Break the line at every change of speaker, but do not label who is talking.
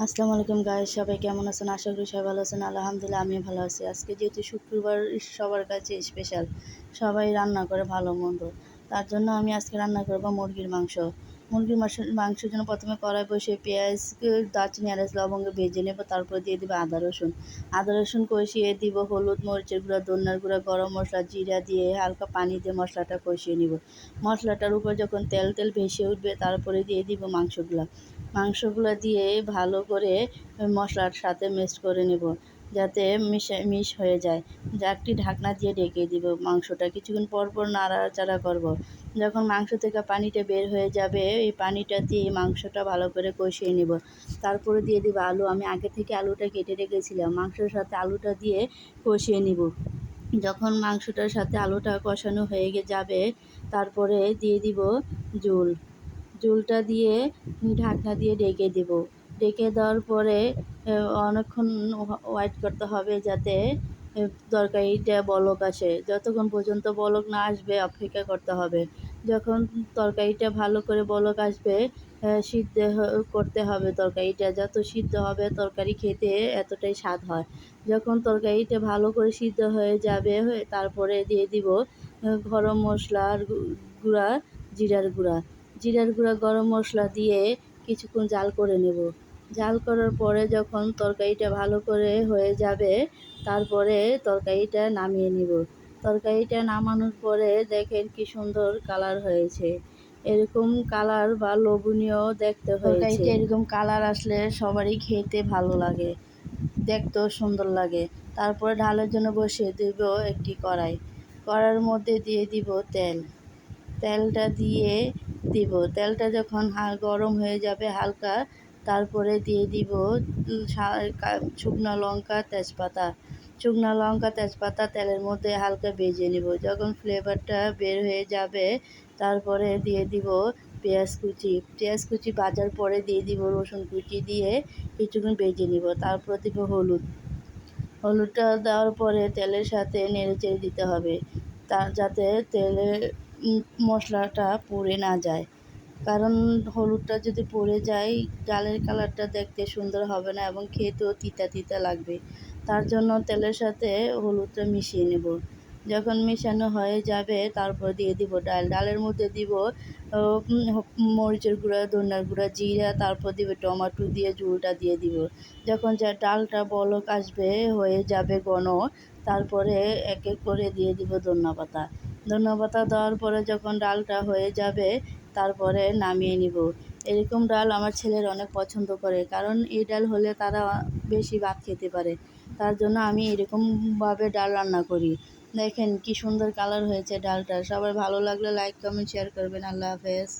আসসালামু আলাইকুম গায়ে সবাই কেমন আছেন? আশা করি সবাই ভালো আছেন। আলহামদুলিল্লাহ আমি ভালো আছি। আজকে যেহেতু শুক্রবার, সবার কাছে স্পেশাল সবাই রান্না করে ভালো মন্দ। তার জন্য আমি আজকে রান্না করব মুরগির মাংস। মুরগির মাংস মাংসের জন্য প্রথমে কড়াই বসে পেঁয়াজ, দারচিনি, এলাচ, লবঙ্গ ভেজে নেব, তারপর দিয়ে দেবো আদা, রসুন। আদা, রসুন কষিয়ে দিব হলুদ, মরিচের গুঁড়া দন্যার গুঁড়া, গরম মশলা, জিরা দিয়ে হালকা পানি দিয়ে মশলাটা কষিয়ে নিব। মশলাটার উপর যখন তেল তেল ভেসে উঠবে, তারপরে দিয়ে দিব মাংসগুলো। মাংসগুলো দিয়ে ভালো করে মশলার সাথে মিক্সড করে নেব। যাতে মিশে, মিশ হয়ে যায়। একটি ঢাকনা দিয়ে ঢেকে দিব। মাংসটা কিছুক্ষণ পর পর নাড়াচাড়া করব। যখন মাংস থেকে পানিটা বের হয়ে যাবে, এই পানিটা দিয়ে মাংসটা ভালো করে কষিয়ে নেব। তারপরে দিয়ে দেবো আলু। আমি আগে থেকে আলুটা কেটে রেখেছিলাম। মাংসের সাথে আলুটা দিয়ে কষিয়ে নিব। যখন মাংসটার সাথে আলুটা কষানো হয়ে যাবে, তারপরে দিয়ে দিব জুল। জুলটা দিয়ে ঢাকনা দিয়ে ঢেকে দেবো। ঢেকে দেওয়ার পরে অনেকক্ষণ ওয়েট করতে হবে যাতে তরকারিটা বলক আসে। যতক্ষণ পর্যন্ত বলক না আসবে, অপেক্ষা করতে হবে। যখন তরকারিটা ভালো করে বলক আসবে সিদ্ধ করতে হবে তরকারিটা। যত সিদ্ধ হবে, তরকারি খেতে এতটাই স্বাদ হয়। যখন তরকারিটা ভালো করে সিদ্ধ হয়ে যাবে তারপরে দিয়ে দিব গরম মশলার গুঁড়া, জিরার গুঁড়া। জিরার গুঁড়া, গরম মশলা দিয়ে কিছুক্ষণ জাল করে নেব। জাল করার পরে যখন তরকারিটা ভালো করে হয়ে যাবে, তারপরে তরকারিটা নামিয়ে নিব। তরকারিটা নামানোর পরে দেখেন কি সুন্দর কালার হয়েছে। এরকম কালার বা লোভনীয় দেখতে হয়েছে। এরকম কালার আসলে সবারই খেতে ভালো লাগে, দেখতেও সুন্দর লাগে। তারপরে ঢালের জন্য বসিয়ে দেব একটি কড়াই। কড়ার মধ্যে দিয়ে দিব তেল। তেলটা দিয়ে দিব। তেলটা যখন গরম হয়ে যাবে হালকা তারপরে দিয়ে দিব শুকনো লঙ্কা, তেজপাতা। শুকনো লঙ্কা, তেজপাতা তেলের মধ্যে হালকা ভেজে নেব। যখন ফ্লেভারটা বের হয়ে যাবে, তারপরে দিয়ে দিব পেঁয়াজ কুচি। পেঁয়াজ কুচি ভাজার পরে দিয়ে দিব রসুন কুচি দিয়ে কিছুক্ষণ ভেজে নিব, তারপর দিব হলুদ। হলুদটা দেওয়ার পরে তেলের সাথে নেড়ে চেড়ে দিতে হবে, তা, যাতে তেলে মশলাটা পুড়ে না যায়। কারণ হলুদটা যদি পড়ে যায়, ডালের কালারটা দেখতে সুন্দর হবে না এবং খেতেও তিতা তিতা লাগবে। তার জন্য তেলের সাথে হলুদটা মিশিয়ে নেব। যখন মেশানো হয়ে যাবে, তারপর দিয়ে দিব ডাল। ডালের মধ্যে দিব মরিচের গুঁড়া, ধনিয়ার গুঁড়া, জিরা, তারপর দিব টমাটো দিয়ে ঝুলটা দিয়ে দিব। যখন যা ডালটা বলক আসবে, হয়ে যাবে ঘন, তারপরে এক এক করে দিয়ে দিব ধনিয়া পাতা পাতা দেওয়ার পরে যখন ডালটা হয়ে যাবে তারপরে নামিয়ে নিব। এরকম ডাল আমার ছেলের অনেক পছন্দ করে, কারণ এই ডাল হলে তারা বেশি ভাত খেতে পারে। তার জন্য আমি এরকমভাবে ডাল রান্না করি। দেখেন কি সুন্দর কালার হয়েছে ডালটা। সবার ভালো লাগলে লাইক কমেন্ট শেয়ার করবেন। আল্লাহ হাফেজ।